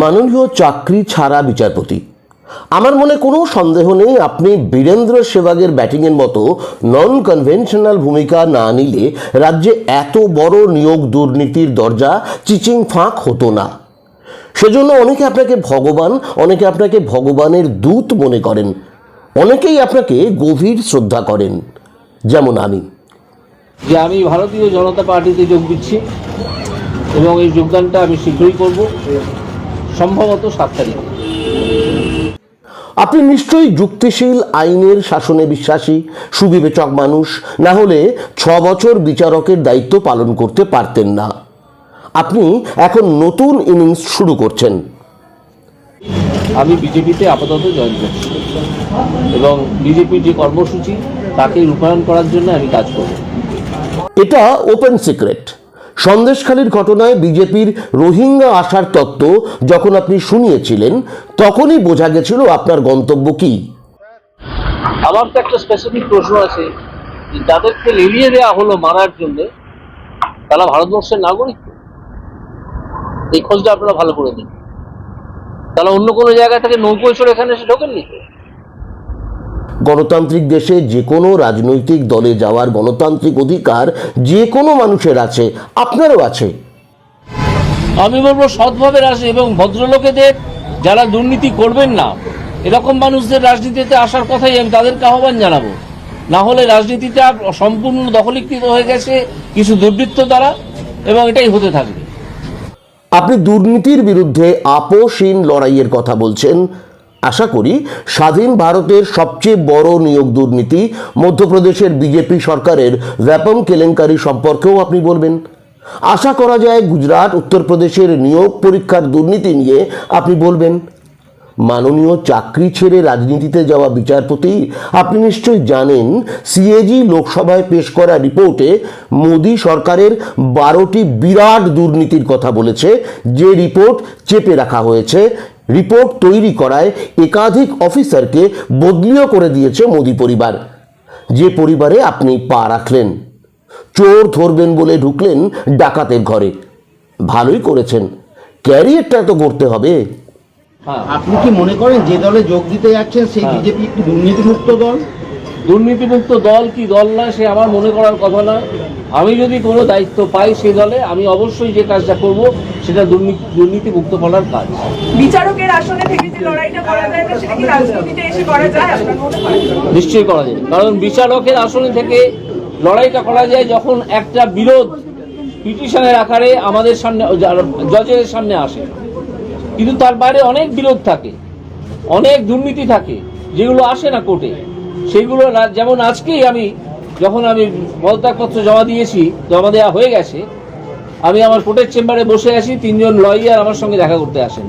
মাননীয় চাকরি ছাড়া বিচারপতি। আমার মনে কোনো সন্দেহ নেই আপনি বীরেন্দ্র সেবাগের ব্যাটিংয়ের মতো নন কনভেনশনাল ভূমিকা না নিলে রাজ্যে এত বড় নিয়োগ দুর্নীতির দরজা চিচিং ফাঁক হতো না। সেজন্য অনেকে আপনাকে ভগবান, অনেকে আপনাকে ভগবানের দূত মনে করেন। অনেকেই আপনাকে গভীর শ্রদ্ধা করেন, যেমন আমি। যে আমি ভারতীয় জনতা পার্টিতে যোগ দিচ্ছি এবং এই যোগদানটা আমি শীঘ্রই করব। সম্ভবত সাত তারিখ। আপনি নিশ্চয়ই যুক্তিশীল আইনের শাসনে বিশ্বাসী সুবিবেচক মানুষ না হলে ছ বছর বিচারকের দায়িত্ব পালন করতে পারতেন না। আপনি এখন নতুন ইনিংস শুরু করছেন। আমি বিজেপিতে আপাতত জয়েন করছি এবং বিজেপির যে কর্মসূচি তাকে রূপায়ণ করার জন্য আমি কাজ করব। এটা ওপেন সিক্রেট সন্দেশখালীর ঘটনায় বিজেপির রোহিঙ্গা আসার তত্ত্ব যখন আপনি শুনিয়েছিলেন, তখনই বোঝা গেছিল আপনার গন্তব্য কি। আমার তো একটা স্পেসিফিক প্রশ্ন আছে যাদেরকে লেলিয়ে দেওয়া হলো মারার জন্য তারা ভারতবর্ষের নাগরিক এই খোঁজটা আপনারা ভালো করে দিন তাহলে অন্য কোনো জায়গা থেকে নৌকোয় চড়ে এখানে এসে ঢোকেননি তো? গণতান্ত্রিক দেশে যে কোনো রাজনৈতিক দলে যাওয়ার গণতান্ত্রিক অধিকার যে কোনো মানুষের আছে আপনারও আছে। আমি বলব সৎভাবে আসে এবং ভদ্রলোকেদের যারা দুর্নীতি করবেন না এরকম মানুষদের রাজনীতিতে আসার কথাই আমি তাদেরকে আহ্বান জানাব। না হলে রাজনীতিটা সম্পূর্ণ দখলীকৃত হয়ে গেছে কিছু দুর্বৃত্ত দ্বারা এবং এটাই হতে থাকবে। আপনি দুর্নীতির বিরুদ্ধে আপোষহীন লড়াইয়ের কথা বলছেন। আশা করি স্বাধীন ভারতের সবচেয়ে বড় নিয়োগ দুর্নীতি মধ্যপ্রদেশের বিজেপি সরকারের ব্যাপম কেলেঙ্কারি সম্পর্কেও আপনি বলবেন। আশা করা যায় গুজরাট, উত্তরপ্রদেশের নিয়োগ পরীক্ষার দুর্নীতি নিয়ে আপনি বলবেন। মাননীয় চাকরি ছেড়ে রাজনীতিতে যাওয়া বিচারপতি, আপনি নিশ্চয়ই জানেন, সিএজি লোকসভায় পেশ করা রিপোর্টে মোদী সরকারের বারোটি বিরাট দুর্নীতির কথা বলেছে। যে রিপোর্ট চেপে রাখা হয়েছে রিপোর্ট তৈরি করায় একাধিক অফিসারকে বদলিও করে দিয়েছে মোদি পরিবার। যে পরিবারে আপনি পা রাখলেন চোর ধরবেন বলে ঢুকলেন ডাকাতের ঘরে। ভালোই করেছেন। ক্যারিয়ারটা তো করতে হবে। হ্যাঁ আপনি কি মনে করেন যে দলে যোগ দিতে যাচ্ছেন সেই হ্যাঁ। বিজেপি একটি দুর্নীতিমুক্ত দল? দুর্নীতিমুক্ত দল কি দল না সে আমার মনে করার কথা না। আমি যদি কোনো দায়িত্ব পাই সেই দলে আমি অবশ্যই যে কাজটা করব সেটা দুর্নীতি দুর্নীতিমুক্ত করার কাজ। বিচারকের আসনে থেকে যে লড়াইটা করা যায় না সেটা কি রাজনীতিতে এসে করা যায়? আপনার মনে হয়? নিশ্চয়ই করা যায়। কারণ বিচারকের আসনে থেকে লড়াইটা করা যায় যখন একটা বিরোধ পিটিশনের আকারে আমাদের সামনে জজের সামনে আসে। কিন্তু তার বাইরে অনেক বিরোধ থাকে অনেক দুর্নীতি থাকে যেগুলো আসে না কোর্টে। সেইগুলো না- যেমন আজকেই আমি যখন আমি পদত্যাগপত্র জমা দিয়েছি, জমা দেওয়া হয়ে গেছে, আমি আমার কোর্টের চেম্বারে বসে আছি, তিনজন লয়ার আমার সঙ্গে দেখা করতে আসেন।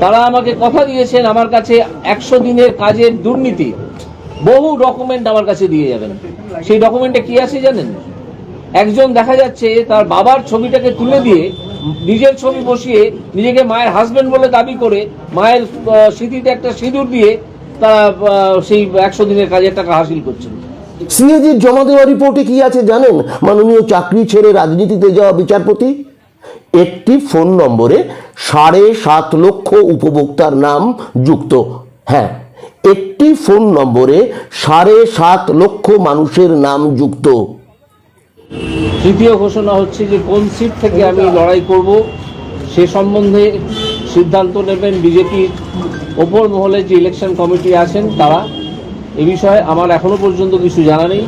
তারা আমাকে কথা দিয়েছেন আমার কাছে একশো দিনের কাজের দুর্নীতি। বহু ডকুমেন্ট আমার কাছে দিয়ে যাবেন। সেই ডকুমেন্টে কি আছে জানেন? একজন দেখা যাচ্ছে তার বাবার ছবিটাকে তুলে দিয়ে নিজের ছবি বসিয়ে নিজেকে মায়ের হাজবেন্ড বলে দাবি করে মায়ের স্মৃতিতে একটা সিঁদুর দিয়ে তারা সেই একশো দিনের কাজের টাকা হাসিল করছেন। সিএজির জমা দেওয়া রিপোর্টে কি আছে জানেন? মাননীয় চাকরি ছেড়ে রাজনীতিতে যাওয়া বিচারপতি? একটি ফোন নম্বরে সাড়ে সাত লক্ষ উপভোক্তার নাম যুক্ত। হ্যাঁ একটি ফোন নম্বরে সাড়ে সাত লক্ষ মানুষের নাম যুক্ত। তৃতীয় ঘোষণা হচ্ছে যে কোন সিট থেকে আমি লড়াই করব সে সম্বন্ধে সিদ্ধান্ত নেবেন বিজেপির ওপর মহলে যে ইলেকশন কমিটি আছেন তারা। এ বিষয়ে আমার এখনও পর্যন্ত কিছু জানা নেই।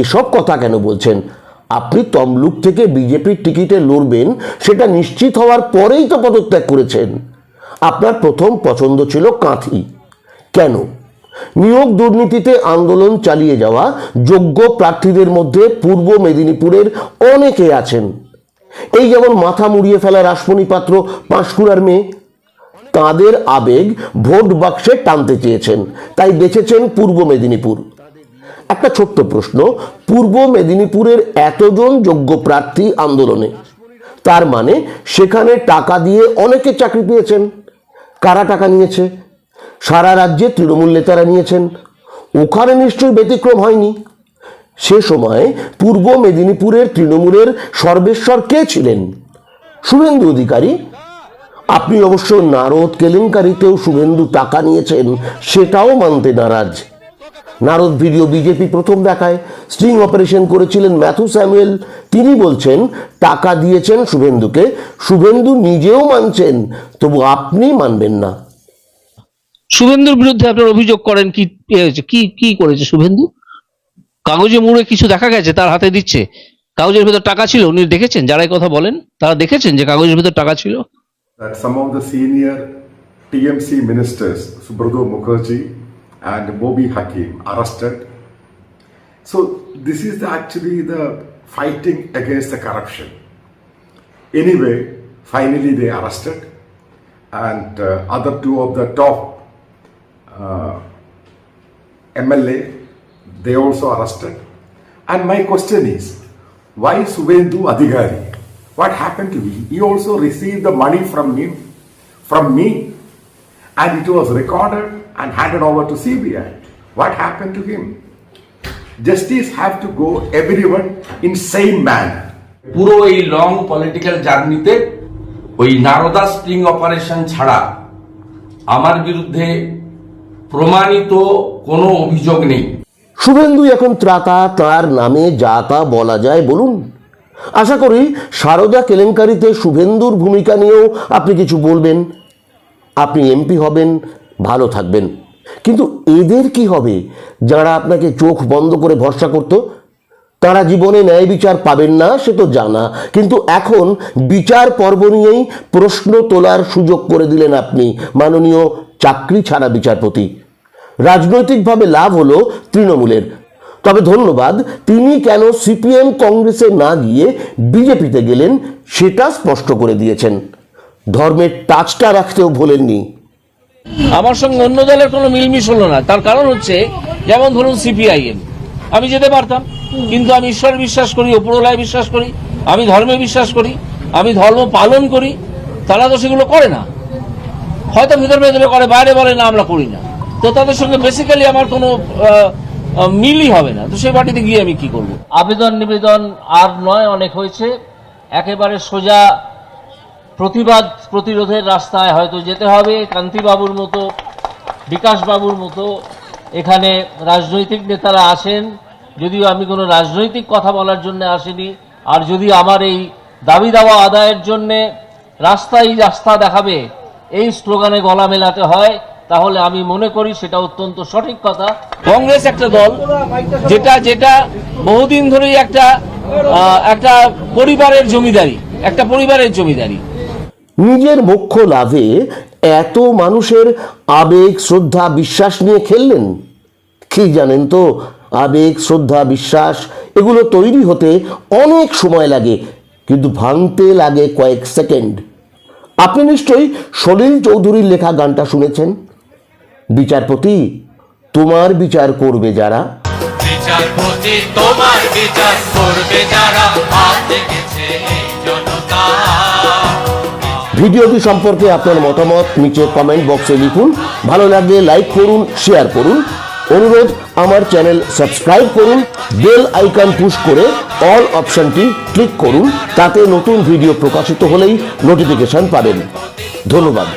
এসব কথা কেন বলছেন? আপনি তমলুক থেকে বিজেপির টিকিটে লড়বেন, সেটা নিশ্চিত হওয়ার পরেই তো পদত্যাগ করেছেন। আপনার প্রথম পছন্দ ছিল কাঁথি। কেন? নিয়োগ দুর্নীতিতে আন্দোলন চালিয়ে যাওয়া যোগ্য প্রার্থীদের মধ্যে পূর্ব মেদিনীপুরের অনেকে আছেন। এই যেমন মাথা মুড়িয়ে ফেলা রাসমণি পাত্র পাঁশকুড়ার মেয়ে, তাদের আবেগ ভোট বাক্সে টানতে চেয়েছেন, তাই বেছেছেন পূর্ব মেদিনীপুর। একটা ছোট্ট প্রশ্ন, পূর্ব মেদিনীপুরের এতজন যোগ্য প্রার্থী আন্দোলনে, তার মানে সেখানে টাকা দিয়ে অনেকে চাকরি পেয়েছেন। কারা টাকা নিয়েছে? সারা রাজ্যে তৃণমূল নেতারা নিয়েছেন। ওখানে নিশ্চয়ই ব্যতিক্রম হয়নি। সে সময় পূর্ব মেদিনীপুরের তৃণমূলের সর্বেশ্বর কে ছিলেন? শুভেন্দু অধিকারী। আপনি অবশ্য নারদ কেলেঙ্কারিতেও শুভেন্দু টাকা নিয়েছেন, সেটাও মানতে নারাজ। নারদ ভিডিও বিজেপি প্রথম দেখায় স্ট্রিং অপারেশন করেছিলেন ম্যাথু স্যামুয়েল। তিনি বলছেন, টাকা দিয়েছেন শুভেন্দুকে, শুভেন্দু নিজেও মানছেন, তবু আপনি মানবেন না। শুভেন্দুর বিরুদ্ধে আপনার অভিযোগ করেন কি? কি কি করেছে শুভেন্দু? কাগজে মুড়ে কিছু দেখা গেছে তার হাতে দিচ্ছে কাগজের ভেতর টাকা ছিল উনি দেখেছেন যারা এই কথা বলেন তারা দেখেছেন যে কাগজের ভেতর টাকা ছিল that some of the senior TMC ministers, Subrado Mukherjee and Mobi Hakim, arrested. So this is the, actually the fighting against the corruption. Anyway, finally they arrested, and uh, other two of the top uh, MLA, they also arrested. And my question is, why Suvendu Adhigari? What happened to him? He also received the money from him, from me, and it was recorded and handed over to CBI. What happened to him? Justice have to go everyone in same manner. পুরো এই long political জার্নিতে ওই Narada string operation ছাড়া আমার বিরুদ্ধে প্রমাণিত কোনো অভিযোগ নেই শুভেন্দু এখন ত্রাতা, তার নামে যা তা বলা যায় বলুন। আশা করি সারদা কেলেঙ্কারিতে শুভেন্দুর ভূমিকা নিয়েও আপনি কিছু বলবেন। আপনি এমপি হবেন, ভালো থাকবেন। কিন্তু এদের কি হবে? যারা আপনাকে চোখ বন্ধ করে ভরসা করত, তারা জীবনে ন্যায় বিচার পাবেন না, সে তো জানা। কিন্তু এখন বিচার পর্ব নিয়েই প্রশ্ন তোলার সুযোগ করে দিলেন আপনি। মাননীয় চাকরি ছাড়া বিচারপতি। রাজনৈতিকভাবে লাভ হলো তৃণমূলের। তবে ধন্যবাদ, তিনি কেন সিপিএম কংগ্রেসে না গিয়ে বিজেপিতে গেলেন সেটা স্পষ্ট করে দিয়েছেন। ধর্মের টাচটা রাখতেও ভোলেননি। আমার সঙ্গে অন্য দলের কোনো মিলমিশ হলো না। তার কারণ হচ্ছে, যেমন ধরুন সিপিআইএম। আমি যেতে পারতাম, কিন্তু আমি ঈশ্বর বিশ্বাস করি, ওপরওয়ালায় বিশ্বাস করি, আমি ধর্মে বিশ্বাস করি, আমি ধর্ম পালন করি, তারা তো সেগুলো করে না। হয়তো ভেতর ভেতরে করে, বাইরে বলে, না, আমরা করি না। তো তাদের সঙ্গে বেসিক্যালি আমার কোনো মিলই হবে না। তো সেই পার্টিতে গিয়ে আমি কি করব? আবেদন নিবেদন আর নয়, অনেক হয়েছে। একেবারে সোজা প্রতিবাদ প্রতিরোধের রাস্তায় হয়তো যেতে হবে। কান্তিবাবুর মতো, বিকাশবাবুর মতো এখানে রাজনৈতিক নেতারা আসেন। যদিও আমি কোনো রাজনৈতিক কথা বলার জন্য আসিনি। আর যদি আমার এই দাবি দাওয়া আদায়ের জন্যে রাস্তাই রাস্তা দেখাবে, এই স্লোগানে গলা মেলাতে হয় তাহলে আমি মনে করি সেটা অত্যন্ত সঠিক কথা। কংগ্রেস একটা দল যেটা যেটা বহুদিন ধরেই একটা আহ, একটা পরিবারের জমিদারি একটা পরিবারের জমিদারি। নিজের মোক্ষ লাভে এত মানুষের আবেগ শ্রদ্ধা বিশ্বাস নিয়ে খেললেন? কি জানেন তো? আবেগ শ্রদ্ধা বিশ্বাস এগুলো তৈরি হতে অনেক সময় লাগে কিন্তু ভাঙতে লাগে কয়েক সেকেন্ড। আপনি নিশ্চয়ই সলিল চৌধুরীর লেখা গানটা শুনেছেন? বিচারপতি তোমার বিচার করবে যারা। বিচারপতি তোমার বিচার করবে যারা। হাতে গেছে এই জনতা। ভিডিওটি সম্পর্কে আপনার মতামত নিচে কমেন্ট বক্সে লিখুন। ভালো লাগলে লাইক করুন শেয়ার করুন। অনুরোধ আমার চ্যানেল সাবস্ক্রাইব করুন বেল আইকন পুশ করে অল অপশনটি ক্লিক করুন। তাতে নতুন ভিডিও প্রকাশিত হলেই নোটিফিকেশন পাবেন। ধন্যবাদ।